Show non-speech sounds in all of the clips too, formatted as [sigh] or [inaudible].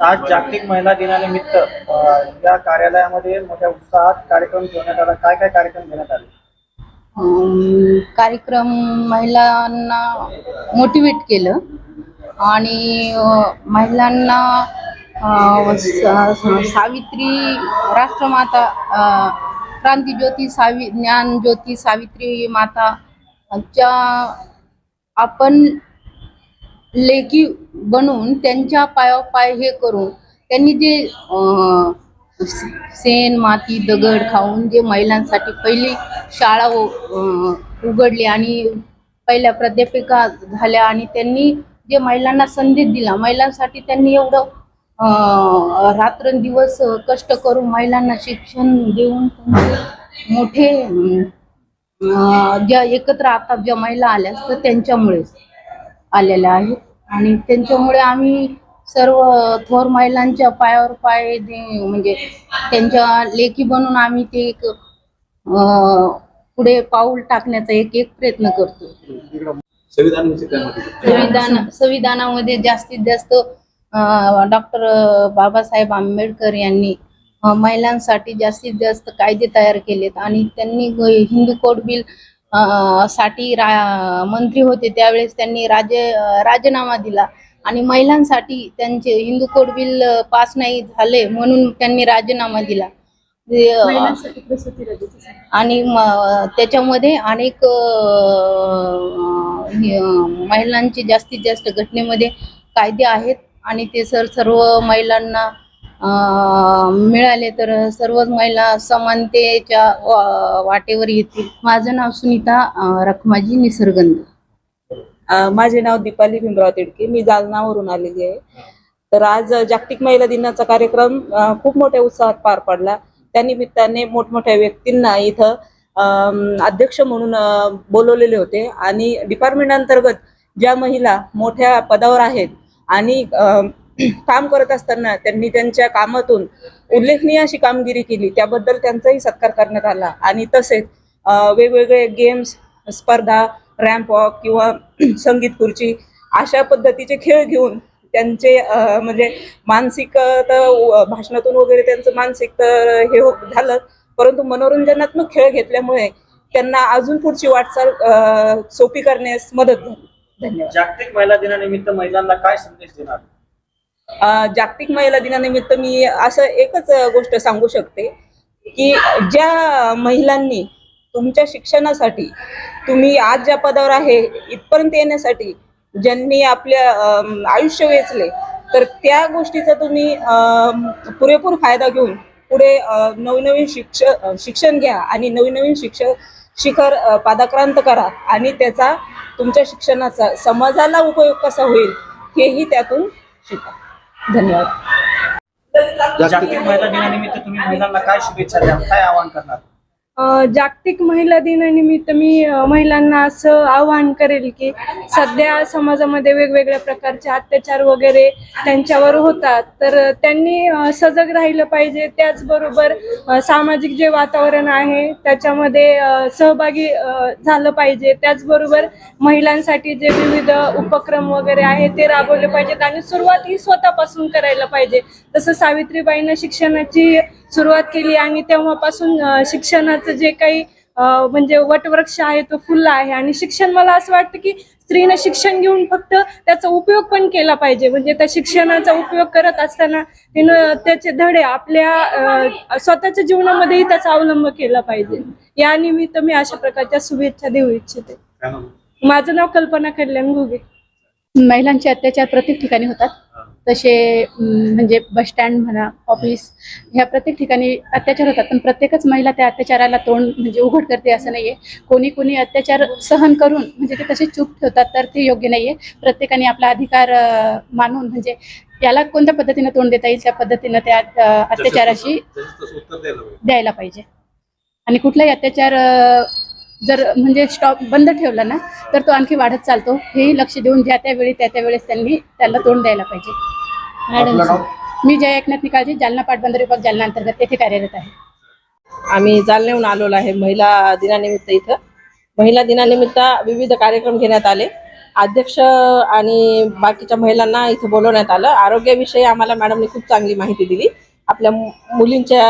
आज जागतिक महिला दिनानिमित्त या कार्यालयामध्ये मोठ्या उत्साहात कार्यक्रम ठेवण्यात आला. काय काय कार्यक्रम घेण्यात आले? कार्यक्रम महिलांना मोटिवेट केलं आणि महिलांना सावित्री राष्ट्रमाता क्रांतीज्योती सावि ज्ञानज्योती सावित्री माता च्या आपण लेखी बनवून त्यांच्या पायापाय हे करून त्यांनी जे सेन शेण माती दगड खाऊन जे महिलांसाठी पहिली शाळा उघडली आणि पहिल्या प्राध्यापिका झाल्या आणि त्यांनी जे महिलांना संधी दिला महिलांसाठी त्यांनी एवढं रात्रंदिवस कष्ट करून महिलांना शिक्षण देऊन त्यांचे मोठे ज्या एकत्र आता ज्या महिला आल्या तर त्यांच्यामुळेच. आलेल्या आहेत आणि त्यांच्यामुळे आम्ही सर्व थोर महिलांच्या पायावर पाय दे- म्हणजे त्यांच्या लेखी बनून आम्ही ते एक अं, पुढे पाऊल टाकण्याचा एक एक प्रयत्न करतो. संविधान संविधानामध्ये जास्तीत जास्त डॉक्टर बाबासाहेब आंबेडकर यांनी महिलांसाठी जास्तीत जास्त कायदे तयार केलेत. आणि त्यांनी हिंदू कोड बिल साठी रा मंत्री होते त्यावेळेस त्यांनी राजे राजीनामा दिला. आणि महिलांसाठी त्यांचे हिंदू कोड बिल पास नाही झाले म्हणून त्यांनी राजीनामा दिला. आणि त्याच्यामध्ये अनेक महिलांचे जास्तीत जास्त घटनेमध्ये कायदे आहेत. आणि ते सर सर्व महिलांना मिळाले तर सर्वच महिला समानतेच्या वाटेवर येतील. माझं नाव सुनीता रखमाजी निसर्गंध. माझे नाव दीपाली भीमराव तिडके. मी जालनावरून आलेली आहे. तर आज जागतिक महिला दिनाचा कार्यक्रम खूप मोठ्या उत्साहात पार पडला. त्या निमित्ताने मोठमोठ्या व्यक्तींना इथं अध्यक्ष म्हणून बोलवलेले होते. आणि डिपार्टमेंट अंतर्गत ज्या महिला मोठ्या पदावर आहेत आणि काम करत असताना त्यांनी त्यांच्या कामातून उल्लेखनीय अशी कामगिरी केली. त्याबद्दल त्यांचाही सत्कार करण्यात आला. आणि तसेच वेगवेगळे गेम्स स्पर्धा रॅम्प वॉक किंवा [clears throat] संगीत खुर्ची अशा पद्धतीचे खेळ घेऊन त्यांचे म्हणजे मानसिक तर भाषणातून वगैरे त्यांचं मानसिक तर हे हो, झालं. परंतु मनोरंजनात्मक खेळ घेतल्यामुळे त्यांना अजून पुढची वाटचाल सोपी करण्यास मदत झाली. धन्यवाद. जागतिक महिला दिनानिमित्त महिलांना काय संदेश देणार? जागतिक महिला दिनानिमित्त मी असं एकच गोष्ट सांगू शकते की ज्या महिलांनी तुमच्या शिक्षणासाठी तुम्ही आज ज्या पदावर आहे इथपर्यंत येण्यासाठी ज्यांनी आपल्या आयुष्य वेचले तर त्या गोष्टीचा तुम्ही पुरेपूर फायदा घेऊन पुढे नवनवीन शिक्ष शिक्षण घ्या आणि नवीन नवीन शिक्ष शिखर पादाक्रांत करा आणि त्याचा तुमच्या शिक्षणाचा समाजाला उपयोग कसा होईल हेही त्यातून शिका. धन्यवाद. जागतिक महिला दिनानिमित्त तुम्ही महिलांना काय शुभेच्छा द्या काय आवाहन करणार? जागतिक महिला दिनानिमित्त मी महिलांना असं आवाहन करेल की सध्या समाजामध्ये वेगवेगळ्या प्रकारचे अत्याचार वगैरे त्यांच्यावर होतात. तर त्यांनी सजग राहिलं पाहिजे. त्याचबरोबर सामाजिक जे वातावरण आहे त्याच्यामध्ये सहभागी झालं पाहिजे. त्याचबरोबर महिलांसाठी जे विविध उपक्रम वगैरे आहे ते राबवले पाहिजेत. आणि सुरुवात ही स्वतःपासून करायला पाहिजे. तसं सावित्रीबाईंना शिक्षणाची सुरुवात केली आणि तेव्हापासून शिक्षणाचं जे काही म्हणजे वटवृक्ष आहे तो फुलला आहे. आणि शिक्षण मला असं वाटतं की स्त्रीनं शिक्षण घेऊन फक्त त्याचा उपयोग पण केला पाहिजे. म्हणजे त्या शिक्षणाचा उपयोग करत असताना तिनं त्याचे धडे आपल्या अ, स्वतःच्या जीवनामध्येही त्याचा अवलंब केला पाहिजे. या निमित्त मी अशा प्रकारच्या शुभेच्छा देऊ इच्छिते. माझं नाव कल्पना कल्याण घुगे महिलांचे अत्याचार प्रत्येक ठिकाणी होतात. तसे म्हणजे बस स्टँड म्हणा ऑफिस ह्या प्रत्येक ठिकाणी अत्याचार होतात. पण प्रत्येकच महिला त्या अत्याचाराला तोंड म्हणजे उघड करते असं नाहीये. कोणी कोणी अत्याचार सहन करून म्हणजे ते तसे चूक ठेवतात तर ते योग्य नाहीये. प्रत्येकाने आपला अधिकार मानून म्हणजे याला कोणत्या पद्धतीने तोंड देता येईल त्या पद्धतीनं त्या अत्याचाराशी द्यायला पाहिजे. आणि कुठलाही अत्याचार जर म्हणजे स्टॉप बंद ठेवला ना तर तो आणखी वाढत चालतो. हेही लक्ष देऊन ज्या त्या वेळी त्या त्या वेळेस त्यांनी त्याला तोंड द्यायला पाहिजे. आपलं नाव? मी जय एकनाथ निकाळजी जालना पाटबंधारे विभाग जालना अंतर्गत येथे कार्यरत आहे. आम्ही जालन्याहून आलेलो आहे महिला दिनानिमित्त इथं. महिला दिनानिमित्त विविध कार्यक्रम घेण्यात आले. अध्यक्ष आणि बाकीच्या महिलांना इथं बोलवण्यात आलं. आरोग्याविषयी आम्हाला मॅडमने खूप चांगली माहिती दिली. आपल्या मु- मुलींच्या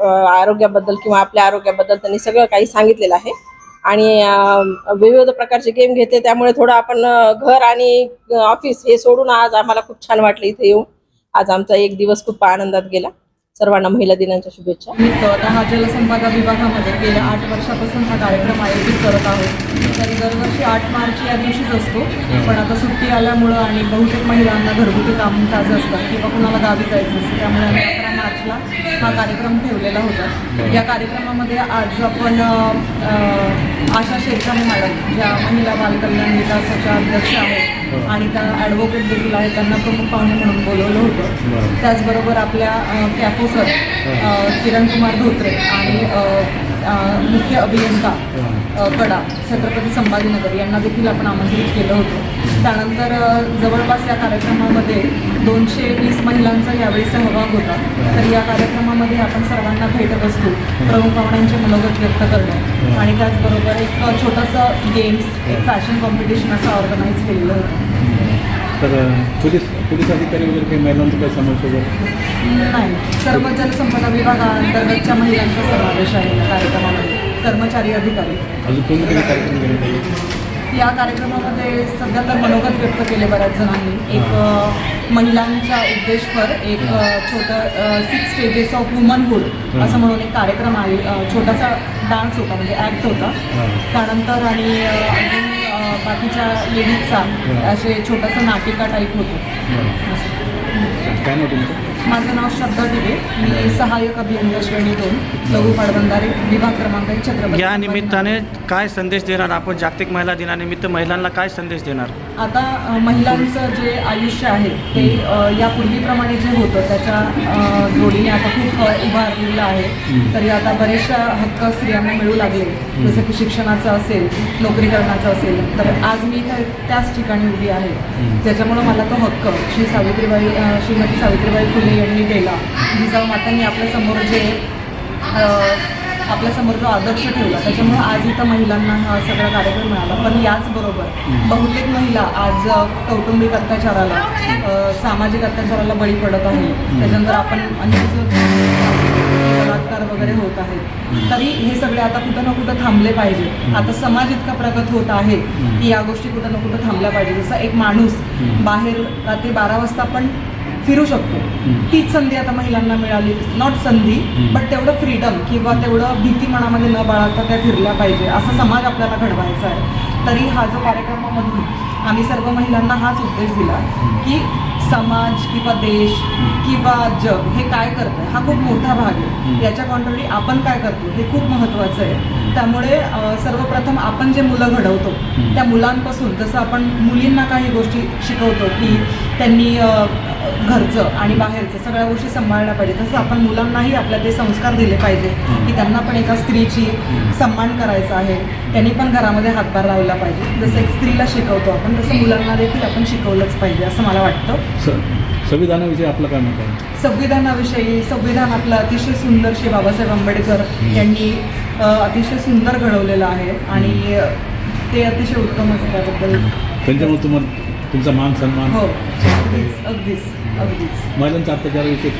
अं, आरोग्याबद्दल किंवा आपल्या आरोग्याबद्दल त्यांनी सगळं काही सांगितलेलं आहे. आणि विविध प्रकारचे गेम घेतले त्यामुळे थोडं आपण घर आणि ऑफिस हे सोडून आज आम्हाला खूप छान वाटलं इथे येऊन. आज आमचा एक दिवस खूप आनंदात गेला. सर्वांना महिला दिनाच्या शुभेच्छा. मी स्वतः हा जलसंपदा विभागामध्ये गेल्या आठ वर्षापासून हा कार्यक्रम आयोजित करत आहोत तरी दरवर्षी आठ मार्च या दिवशीच असतो. पण आता सुट्टी आल्यामुळं आणि बहुतेक महिलांना घरगुती कामकाज असतात किंवा कुणाला गावी जायचं असतं त्यामुळे आम्ही अकरा मार्चला हा कार्यक्रम ठेवलेला होता. या कार्यक्रमामध्ये आज आपण आशा शेरखाने मॅडम ज्या महिला बालकल्याण विकासाच्या अध्यक्ष आहेत आणि त्या ॲडव्होकेट देखील आहेत. त्यांना प्रमुख पाहुणे म्हणून बोलवलं होतं. त्याचबरोबर आपल्या कॅफो सर किरण कुमार धोत्रे आणि मुख्य अभियंता कडा छत्रपती संभाजीनगर यांना देखील आपण आमंत्रित केलं होतं. त्यानंतर जवळपास या कार्यक्रमामध्ये दोनशे वीस महिलांचा यावेळी सहभाग होता. तर या कार्यक्रमामध्ये आपण सर्वांना भेटत असतो. प्रमुख पाहुण्यांचे मनोगत व्यक्त करणं. आणि त्याचबरोबर एक छोटंसं गेम्स एक फॅशन कॉम्पिटिशन असं ऑर्गनाईज केलेलं होतं. तर पोलीस पोलीस अधिकारी वगैरे काही महिलांचा काही समावेश वगैरे? नाही. सर्व जलसंपदा विभागाअंतर्गतच्या महिलांचा समावेश आहे या कार्यक्रमामध्ये. कर्मचारी अधिकारी. अजून कोणते कार्यक्रम या कार्यक्रमामध्ये सध्या तर मनोगत व्यक्त केले बऱ्याच जणांनी. एक महिलांच्या उद्देशपर एक छोटं सिक्स स्टेजेस ऑफ वुमनहूड असं म्हणून एक कार्यक्रम आहे. छोटासा डान्स होता म्हणजे ॲक्ट होता. त्यानंतर आणि अजून बाकीच्या लेडीजचा असे छोटंसं नाटिका टाईप होतं. असं. काय तुमचं? माझं नाव श्रद्धा दिवे मी सहाय्यक अभियंता श्रेणी दोन लघु पाटबंधारे विभाग क्रमांक एक छत्रपती या निमित्ताने काय संदेश देणार? आपण जागतिक महिला दिनानिमित्त महिलांना काय संदेश देणार? आता अ, महिलांचं जे आयुष्य आहे ते अ, यापूर्वीप्रमाणे जे होतं त्याच्या अ, जोडीने आता खूप अ, उभारलेलं आहे. तरी आता बरेचशा हक्क स्त्रियांना मिळू लागले. जसं की शिक्षणाचं असेल नोकरी करण्याचं असेल तर आज मी त्या- त्याच ठिकाणी उभी आहे. त्याच्यामुळं मला तो हक्क श्री सावित्रीबाई श्रीमती सावित्रीबाई फुले यांनी दिला जिजाऊ मातांनी आपल्यासमोर जे आपल्यासमोर जो आदर्श ठेवला त्याच्यामुळे आज इथं महिलांना हा सगळा कार्यक्रम मिळाला. पण याचबरोबर बहुतेक महिला आज कौटुंबिक अत्याचाराला सामाजिक अत्याचाराला बळी पडत आहे. त्याच्यानंतर आपण वगैरे होत आहेत. तरी हे सगळे आता कुठं ना कुठं थांबले पाहिजे. आता समाज इतका प्रगत होत आहे की या गोष्टी कुठं ना कुठं थांबल्या पाहिजे. जसं एक माणूस बाहेर रात्री बारा वाजता पण फिरू शकतो. तीच संधी आता महिलांना मिळाली. नॉट संधी बट तेवढं फ्रीडम किंवा तेवढं भीती मनामध्ये न बाळगता त्या फिरल्या पाहिजे. असा समाज आपल्याला घडवायचा आहे. तरी हा जो कार्यक्रमामधून आम्ही सर्व महिलांना हाच उद्देश दिला की समाज किंवा देश किंवा जग हे काय करतंय हा खूप मोठा भाग आहे. याच्या कॉन्ट्ररी आपण काय करतो हे खूप महत्त्वाचं आहे. त्यामुळे सर्वप्रथम आपण जे मुलं घडवतो त्या मुलांपासून जसं आपण मुलींना काही गोष्टी शिकवतो की त्यांनी घरचं आणि बाहेरचं सगळ्या गोष्टी सांभाळल्या पाहिजे. तसं आपण मुलांनाही आपल्या ते संस्कार दिले पाहिजे की त्यांना पण एका स्त्रीची सन्मान करायचा आहे. त्यांनी पण घरामध्ये हातभार लावला पाहिजे. जसं एक स्त्रीला शिकवतो आपण तसं मुलांना देखील आपण शिकवलंच पाहिजे असं मला वाटतं. स संविधानाविषयी आपलं काय मत आहे? संविधानाविषयी संविधान आपलं अतिशय सुंदर श्री बाबासाहेब आंबेडकर यांनी अतिशय सुंदर घडवलेलं आहे आणि ते अतिशय उत्तम असं त्याबद्दल त्यांच्यामुळे तुम्हाला तुमचा मान सन्मान? हो. अगदीच अगदीच अगदीच. महिलांच्या अत्याचाराविषयी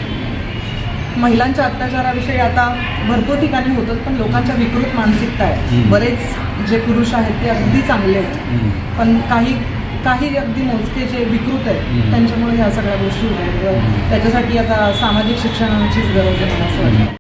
महिलांच्या अत्याचाराविषयी आता भरपूर ठिकाणी होतं पण लोकांच्या विकृत मानसिकता आहे. बरेच जे पुरुष आहेत ते अगदी चांगले आहेत. पण काही काही अगदी मोजके जे विकृत आहेत. त्यांच्यामुळे ह्या सगळ्या गोष्टी होतात त्याच्यासाठी आता सामाजिक शिक्षणाचीच गरज आहे मला असं वाटतं